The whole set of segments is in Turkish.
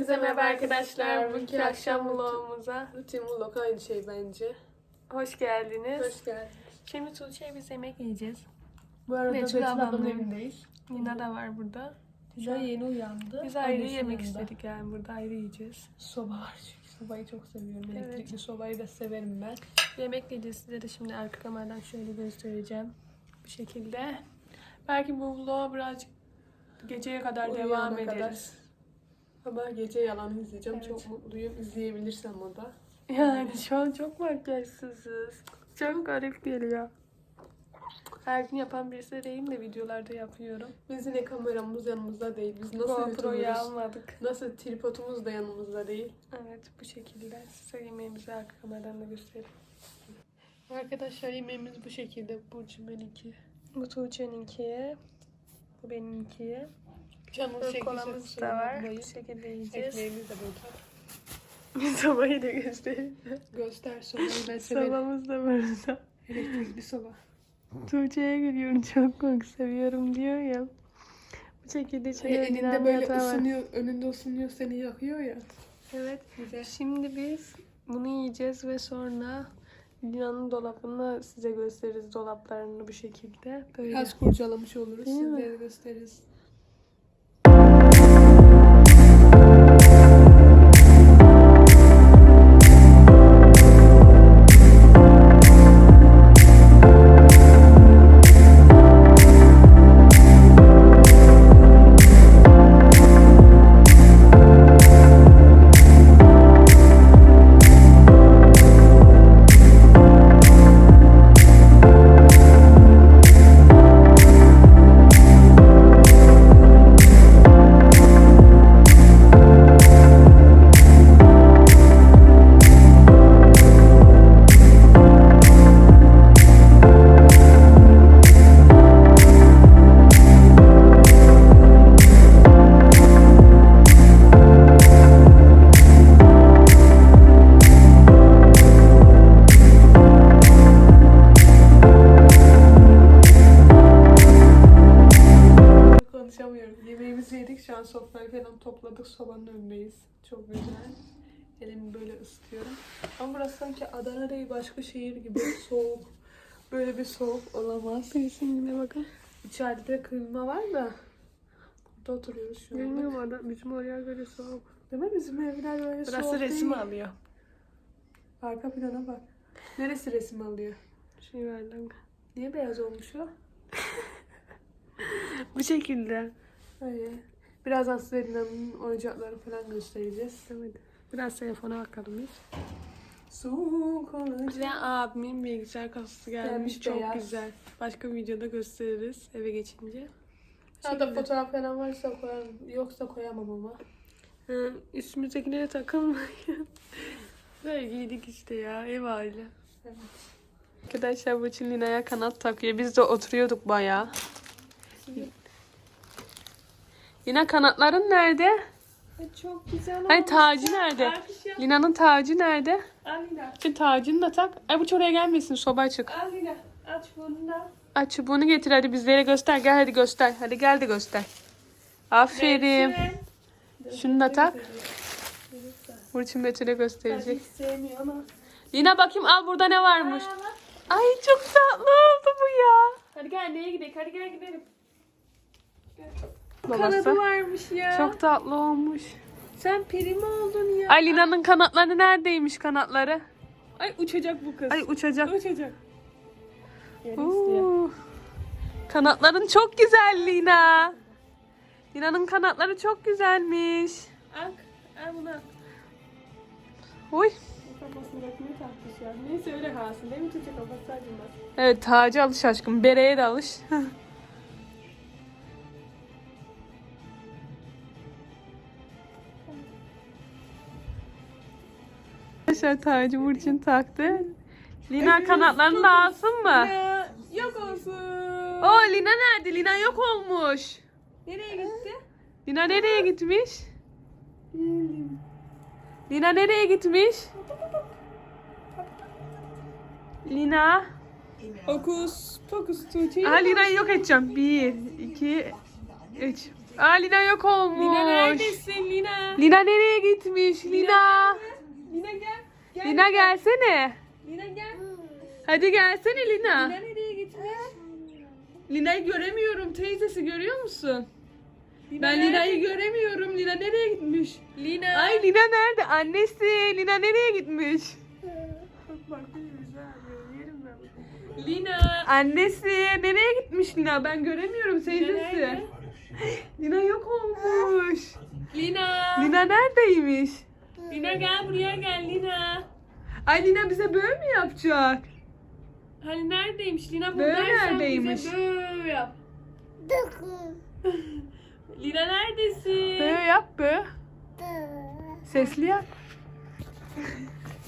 Hepinize merhaba arkadaşlar. Bugünkü akşam vlogumuza Rutin vlog aynı şey bence. hoş geldiniz. Hoş geldin. Şimdi Tuğçe'ye biz yemek yiyeceğiz. Bu arada Betül Betül ablamın evindeyiz. Nina da var burada. Güzel yeni uyandı. Biz ayrı yemek yanında. istedik yani burada ayrı yiyeceğiz. Soba var çünkü sobayı çok seviyorum. Evet. Elektrikli sobayı da severim ben. Yemek yiyeceğiz size de şimdi arka kameradan şöyle göstereceğim. Bu şekilde. Belki bu vlog birazcık geceye kadar Uyuyana devam kadar. Ama gece yalan izleyeceğim. Evet. Çok mutluyum. İzleyebilirsem o da. Yani şu an çok makyajsızız. Çok garip geliyor. Her gün yapan birisi değilim de videolarda yapıyorum. Biz yine kameramız yanımızda değil. Biz nasıl GoPro'yu almadık. Nasıl tripodumuz da yanımızda değil. Evet bu şekilde. Size yemeğimizi arka kameradan da göstereyim. Arkadaşlar yemeğimiz bu şekilde. Burcu benimki. Bu Tuğçe'ninki. Bu benimki. Canımız Böyle çektiyse kolamız da var. Bu şekilde yiyeceğiz. Ekmeğimiz de burada. Sobayı da göstereyim. Göster sobayı ben severim. Sobamız da burada. Elektrikli soba. Tuğçe'ye gülüyorum çok çok seviyorum diyor ya. Bu şekilde E, içine elinde böyle ısınıyor. ısınıyor, önünde ısınıyor, seni yakıyor ya. Evet. Güzel. Şimdi biz bunu yiyeceğiz ve sonra Lina'nın dolabını size gösteririz dolaplarını bu şekilde. Böyle. Biraz kurcalamış oluruz. Değil mi? Sizlere gösteririz. Sobanın önündeyiz. Çok güzel. Elimi böyle ısıtıyorum. Ama burası sanki Adana değil başka şehir gibi soğuk. Böyle bir soğuk olamaz. Şimdi bakın. İçeride de klima var da. Burada oturuyoruz şu an. Bilmiyorum orada bizim oraya göre soğuk. Değil mi? Bizim evler böyle Burası soğuk resim değil. alıyor. Arka plana bak. Neresi resim alıyor? Şey verdim. Niye beyaz olmuş o? Bu şekilde. Öyle. Birazdan size Lina'nın oyuncaklarını falan göstereceğiz. Evet. Biraz telefona bakalım biz. Soğuk olacak. Bize abimin bilgisayar kasası gelmiş. Gelmiş, Çok beyaz. güzel. Başka bir videoda gösteririz eve geçince. Ya da fotoğraf falan varsa koyarım. Yoksa koyamam ama. Hı, üstümüzdekilere takılmayın. Böyle giydik işte ya ev hali. Evet. Arkadaşlar bu için Lina'ya kanat takıyor. Biz de oturuyorduk bayağı. Lina kanatların nerede? Çok güzel Ay tacı nerede? Lina'nın tacı nerede? Al Lina. Şu tacını da tak. Ay bu oraya gelmesin soba açık. Al Lina. Aç bunu da. Aç çubuğunu getir hadi bizlere göster. Gel hadi göster. Hadi gel de göster. Aferin. Şunu da tak. Burçin Betül'e gösterecek. Sevmiyor ama. Lina bakayım al burada ne varmış. Ay çok tatlı oldu bu ya. Hadi gel neye gidelim? Hadi gel gidelim. Babası. varmış ya. Çok tatlı olmuş. Sen peri mi oldun ya? Ay Lina'nın kanatları neredeymiş kanatları? Ay uçacak bu kız. Ay uçacak. uçacak. Oo. Kanatların çok güzel Lina. Lina'nın kanatları çok güzelmiş. Al. Al bunu al. Oy. Kafasını bakmaya takmış ya. Neyse öyle kalsın. Değil mi Tuğçe kafası acımaz. Evet tacı alış aşkım. Bereye de alış. Arkadaşlar tacı Burçin taktı. Lina kanatlarını da alsın mı? Ya, yok olsun. Oo Lina nerede? Lina yok olmuş. Nereye gitti? Lina nereye gitmiş? Lina nereye gitmiş? Lina. Okus pokus Tuğçe'yi Aha Lina'yı yok edeceğim. Bir, iki, üç. Aa Lina yok olmuş. Lina neredesin Lina? Lina nereye gitmiş? Lina. Lina gel. Gel. Lina gelsene. Lina gel. Hadi gelsene Lina. Lina nereye gitmiş? Lina'yı göremiyorum. Teyzesi görüyor musun? Lina Ben? Lina'yı göremiyorum. Lina nereye gitmiş? Lina. Ay Lina nerede? Annesi. Lina nereye gitmiş? Bak. Yerim ben. Lina. Annesi. Nereye gitmiş Lina? Ben göremiyorum teyzesi. Lina yok olmuş. Lina. Lina neredeymiş? Lina gel buraya gel Lina. Ay Lina bize böyle mi yapacak? Hani neredeymiş? Lina buradaysan neredeymiş? bize böyle yap. Lina neredesin? Böyle yap be. Sesli yap.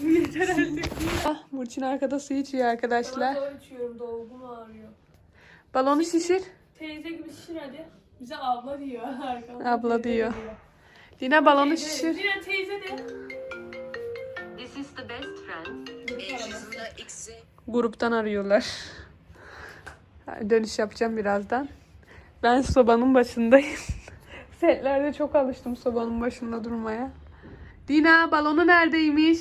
Yeter artık. Ah, Burçin arkada su içiyor arkadaşlar. Zor içiyorum dolgum ağrıyor. Balonu şişir. Teyze gibi şişir hadi. Bize abla diyor arkamda. Abla teyze diyor. Lina balonu Teyze, şişir. Lina teyze de. This is the best friend. Gruptan arıyorlar. Dönüş yapacağım birazdan. Ben sobanın başındayım. Setlerde çok alıştım sobanın başında durmaya. Dina balonu neredeymiş?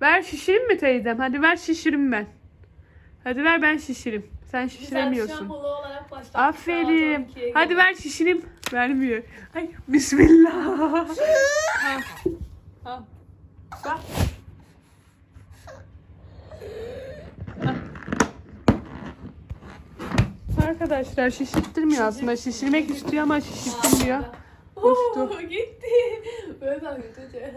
Ver şişireyim mi teyzem? Hadi ver şişirim ben. Hadi ver ben şişirim. Sen şişiremiyorsun. Aferin. Saat 12'ye Hadi ver şişirim. Vermiyor. Ay bismillah. Ha. Ha. Bak. Arkadaşlar şişirttirmiyor aslında. Şişirmek istiyor ama şişirtmiyor. Uçtu. Oo, gitti. Böyle dalga geçecek.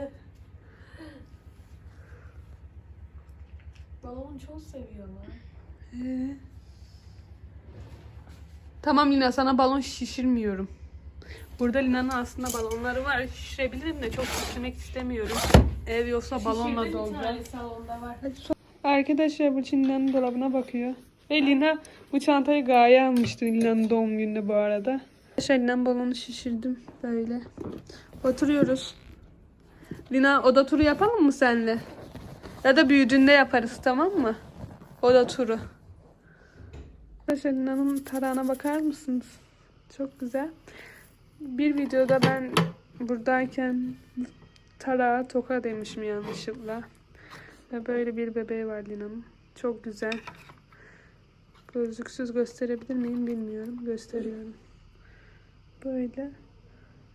Balonu çok seviyorlar. Ee? Tamam Lina sana balon şişirmiyorum. Burada Lina'nın aslında balonları var. Şişirebilirim de çok şişirmek istemiyorum. Ev yoksa balonla dolacak. Arkadaşlar bu Lina'nın dolabına bakıyor. Ve Lina bu çantayı Gaye almıştı Lina'nın doğum gününde bu arada. Arkadaşlar Lina'nın balonu şişirdim böyle. Oturuyoruz. Lina oda turu yapalım mı senle? Ya da büyüdüğünde yaparız tamam mı? Oda turu. Arkadaşlar Lina'nın tarağına bakar mısınız? Çok güzel. Bir videoda ben buradayken tarağa toka demişim yanlışlıkla. Ve böyle bir bebeği var Lina'nın. Çok güzel. Gözlüksüz gösterebilir miyim bilmiyorum. Gösteriyorum. Böyle.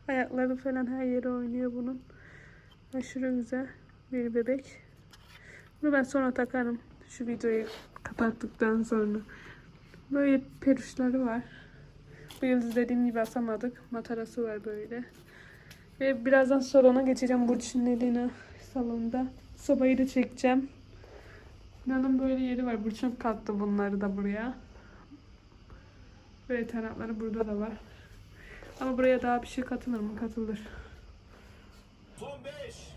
Ayakları falan her yere oynuyor bunun. Aşırı güzel bir bebek. Bunu ben sonra takarım. Şu videoyu kapattıktan sonra. Böyle peruşları var. Bu yıldız dediğim gibi asamadık. Matarası var böyle. Ve birazdan salona geçeceğim. Burçin'in eline salonda. Sobayı da çekeceğim. Nan'ın böyle yeri var. Burçin kattı bunları da buraya. Böyle tarafları burada da var. Ama buraya daha bir şey katılır mı? Katılır. Son 5.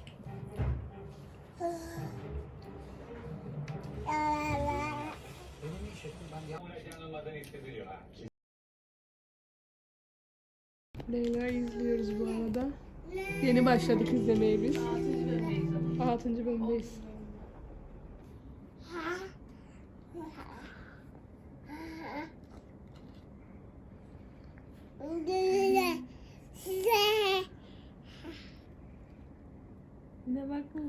Leyla izliyoruz bu arada. Yeni başladık izlemeye biz. Altıncı bölümdeyiz. Ne bakma.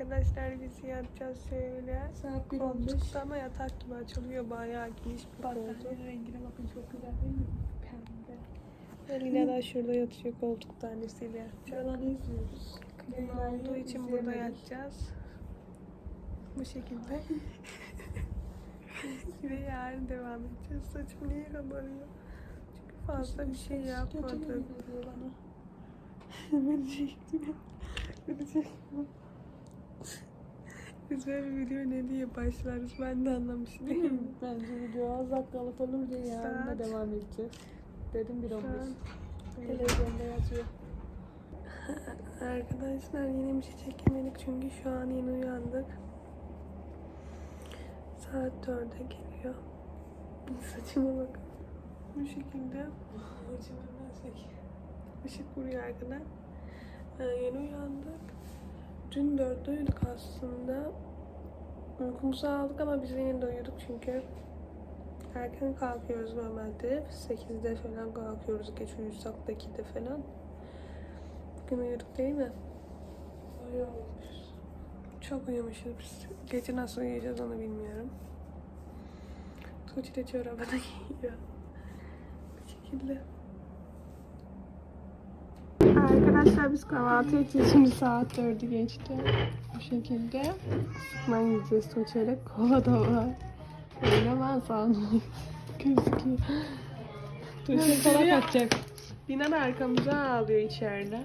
Arkadaşlar biz yatacağız şöyle. Saat Koltukta ama yatak gibi açılıyor bayağı geniş bir koltuk. Rengine bakın çok güzel değil mi? Pembe. Lina da şurada yatıyor koltukta annesiyle yatacak. Yalanı izliyoruz. Klima olduğu için burada yatacağız. Bu şekilde. Ve yarın devam edeceğiz. Saçım niye kabarıyor? Çünkü fazla bir şey yapmadık. Ben çektim. Ben çektim. Böyle bir video ne diye başlarız ben de anlamış değilim. Bence video az dakikalık olur diye yarın da Saat. devam edeceğiz. Dedim bir Şu 15. an Televizyonda yazıyor. Arkadaşlar yine bir şey çekemedik çünkü şu an yeni uyandık. Saat 11.30 ama yatak gibi açılıyor bayağı geniş bir koltuk. Lina da şurada yatıyor koltukta ama yatak gibi açılıyor bayağı geniş bir koltuk. Saat 4'e geliyor. Saçıma bak. Bu şekilde. Işık vuruyor arkadan. Ee, yeni uyandık. Dün 4'te uyuduk aslında. Uykumuzu aldık ama biz yine de uyuduk çünkü erken kalkıyoruz normalde. 8'de falan kalkıyoruz. Geç uyusak da 2'de falan. Bugün uyuduk değil mi? Olmuş. Çok uyumuşuz biz. Gece nasıl uyuyacağız onu bilmiyorum. Tuğçe de çorabını giyiyor. Bu şekilde. Arkadaşlar biz kahvaltı edeceğiz. Şimdi saat 4'ü geçti. Bu şekilde. Ben yiyeceğiz Tuğçe'yle. Kola da var. Öyle ben sandım. Gözüküyor. Tuğçe kola kaçacak. Binan arkamıza ağlıyor içeride.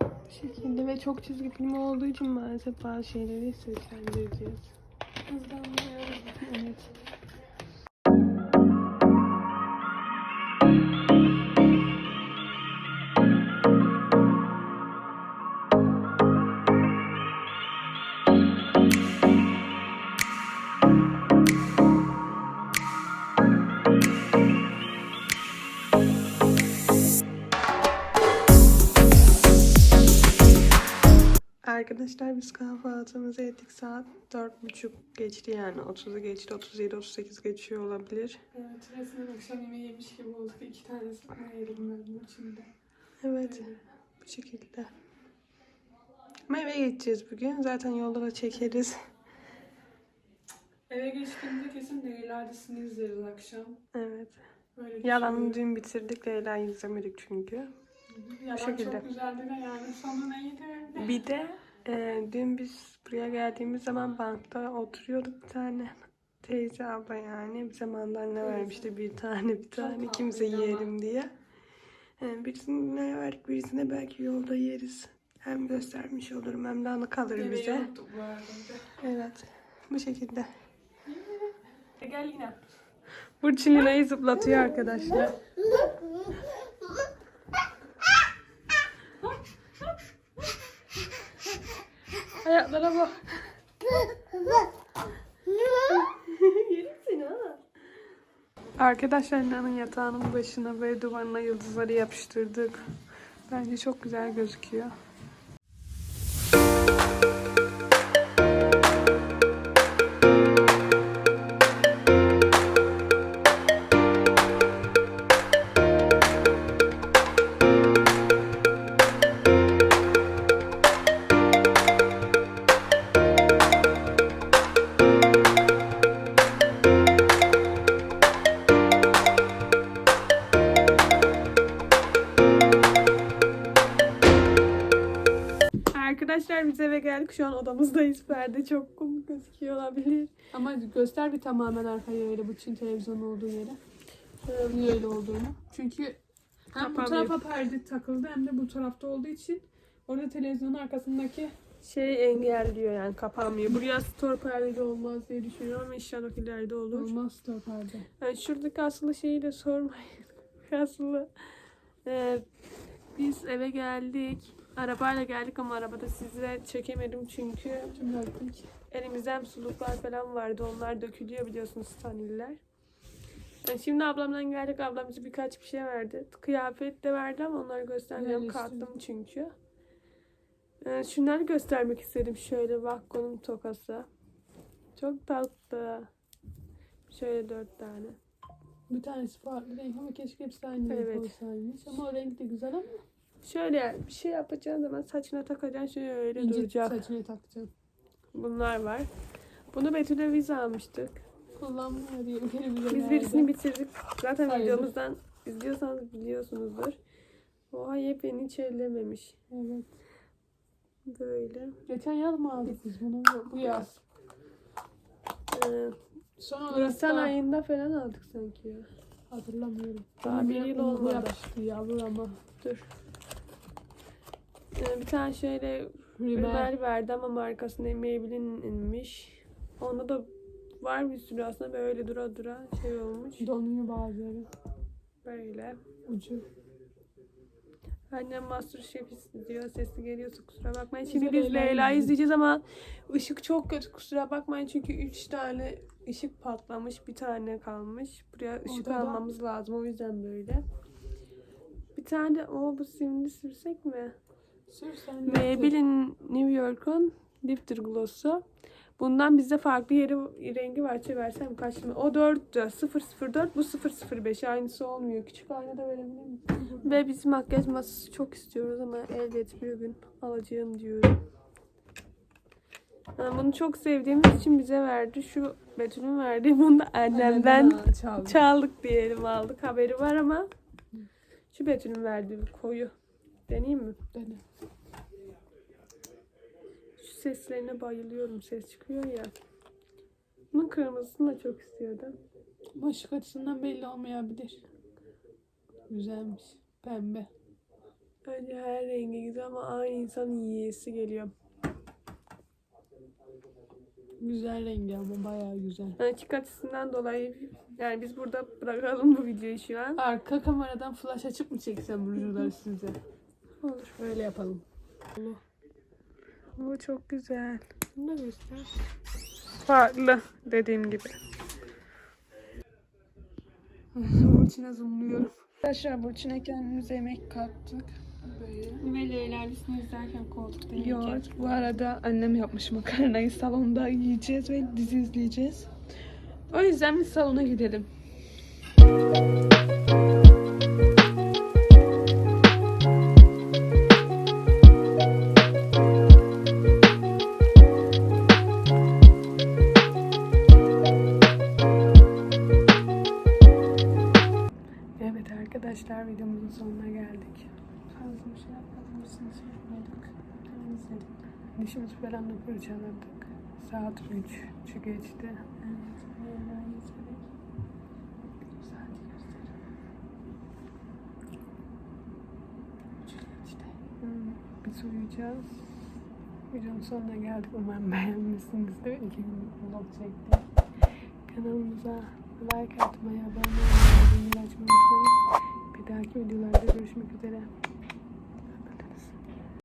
Bu şekilde ve çok çizgi film olduğu için maalesef bazı şeyleri seslendireceğiz. Hızlanmıyorum. Evet. Arkadaşlar biz kahvaltımızı ettik saat dört buçuk geçti yani 30'u geçti 37 38 geçiyor olabilir. Evet, resmen akşam yemeği yemiş gibi olduk. İki tane sıkma yedim ben bunun içinde. Evet bu şekilde. Ama eve geçeceğiz bugün zaten yolda da çekeriz. Eve geçtiğimde kesin Leyla'disini izleriz akşam. Evet. Böyle Yalanı düşünüyorum. dün bitirdik Leyla'yı izlemedik çünkü. Yalan şekilde. çok güzeldi de yani sonu neydi? Bir de e, dün biz buraya geldiğimiz zaman bankta oturuyorduk bir tane teyze abla yani bize mandalina vermişti bir tane bir tane kimse tatlıydı ama. yiyelim diye. E, birisine verdik birisine belki yolda yeriz. Hem göstermiş olurum hem de anı kalır Yemeği bize. Evet bu şekilde. Gel yine. Burçin Lina'yı zıplatıyor arkadaşlar. Ayaklara bak. Yerim ha. Arkadaşlar Lina'nın yatağının başına böyle duvarına yıldızları yapıştırdık. Bence çok güzel gözüküyor. Arkadaşlar biz eve geldik. Şu an odamızdayız. Perde çok komik gözüküyor olabilir. Ama göster bir tamamen arkaya öyle bu Çin televizyonun olduğu yere. Niye öyle olduğunu. Çünkü hem bu tarafa perde takıldı hem de bu tarafta olduğu için orada televizyonun arkasındaki Şey engelliyor yani kapanmıyor. Buraya store perdeli olmaz diye düşünüyorum ama inşallah ileride olur. olmaz da perde. Yani şuradaki aslı şeyi de sormayın. Aslı e, biz eve geldik. Arabayla geldik ama arabada size çekemedim çünkü geldik. elimizden suluklar falan vardı. Onlar dökülüyor biliyorsunuz staniller. Yani şimdi ablamdan geldik. Ablam bize birkaç bir şey verdi. Kıyafet de verdi ama onları. Yerleştirdim. Kalktım çünkü. Ee, şunları göstermek istedim. Şöyle Vakko'nun tokası. Çok tatlı. Şöyle dört tane. Bir tanesi farklı renk ama keşke hepsi aynı renk Evet. olsaymış. Ama o renk de güzel ama Şöyle bir şey yapacağın zaman saçına takacaksın şöyle ince duracak. saçını takacağım. Bunlar var. Bunu Betül'e biz almıştık. Kullanmıyor diye biri bize Biz birisini bitirdik. Zaten Sayılır. videomuzdan izliyorsanız biliyorsunuzdur. Oha yepyeni hiç ellememiş. Evet. Böyle. Geçen yaz mı aldık biz bunu? Bu yaz. Ee, Son olarak Nisan da ayında falan aldık sanki ya. hatırlamıyorum. Daha bir yıl olmadı. yapıştı yavrum ama. Dur. Ee, bir tane şöyle Rimmel. Verdi ama markasını Maybelline'inmiş. Onda da var bir sürü aslında böyle dura dura şey olmuş. Donuyor bazıları. Böyle. Ucu. Annem Masterchef izliyor. Sesli geliyorsa kusura bakmayın. Şimdi Biz Leyla'yı Leyla izleyeceğiz. izleyeceğiz ama ışık çok kötü kusura bakmayın. Çünkü 3 tane ışık patlamış. Bir tane kalmış. Buraya ışık Odada. almamız lazım. O yüzden böyle. Bir tane de o bu simli sürsek mi? Maybelline New York'un Lifter Gloss'u. Bundan bizde farklı yeri rengi var. Çeversem kaç tane? O 4'tü. 004 bu 005. Aynısı olmuyor. Küçük ayna da verebilir miyim? Ve biz makyaj masası çok istiyoruz ama elbet bir gün alacağım diyorum. Yani bunu çok sevdiğimiz için bize verdi. Şu Betül'ün verdiği bunu da annemden çaldım. çaldık diyelim aldık. Haberi var ama şu Betül'ün verdiği koyu. Deneyeyim mi? Dene. Şu seslerine bayılıyorum. Ses çıkıyor ya. Bunun kırmızısını da çok istiyordum. Işık açısından belli olmayabilir. Güzelmiş. Pembe. Bence her rengi güzel ama aynı insanın yiyesi geliyor. Güzel rengi ama bayağı güzel. Açık açısından dolayı yani biz burada bırakalım bu videoyu şu an. Arka kameradan flash açıp mı çeksem rujuları size? Olur. Öyle yapalım. Bu çok güzel. Bunu da göster. Farklı dediğim gibi. Burçin'e zoomluyorum. Arkadaşlar Burçin'e kendimize yemek kattık. Böyle. Ve Leyla Lisni izlerken koltukta Yok. Bu arada annem yapmış makarnayı salonda yiyeceğiz ve dizi izleyeceğiz. O yüzden biz salona gidelim. Bir şey yapmadım. Üstünü sürmedik. Temizledik. Dişimizi falan da fırçaladık. Saat 3 geçti. Evet. Leyla'yı izledik. Saati gösterin. Üç geçti. Hmm, Biz uyuyacağız. Videonun sonuna geldik. Umarım beğenmişsinizdir. İki gün vlog çektim. Kanalımıza like atmayı, abone olmayı, bildirimleri açmayı unutmayın. Bir dahaki videolarda görüşmek üzere.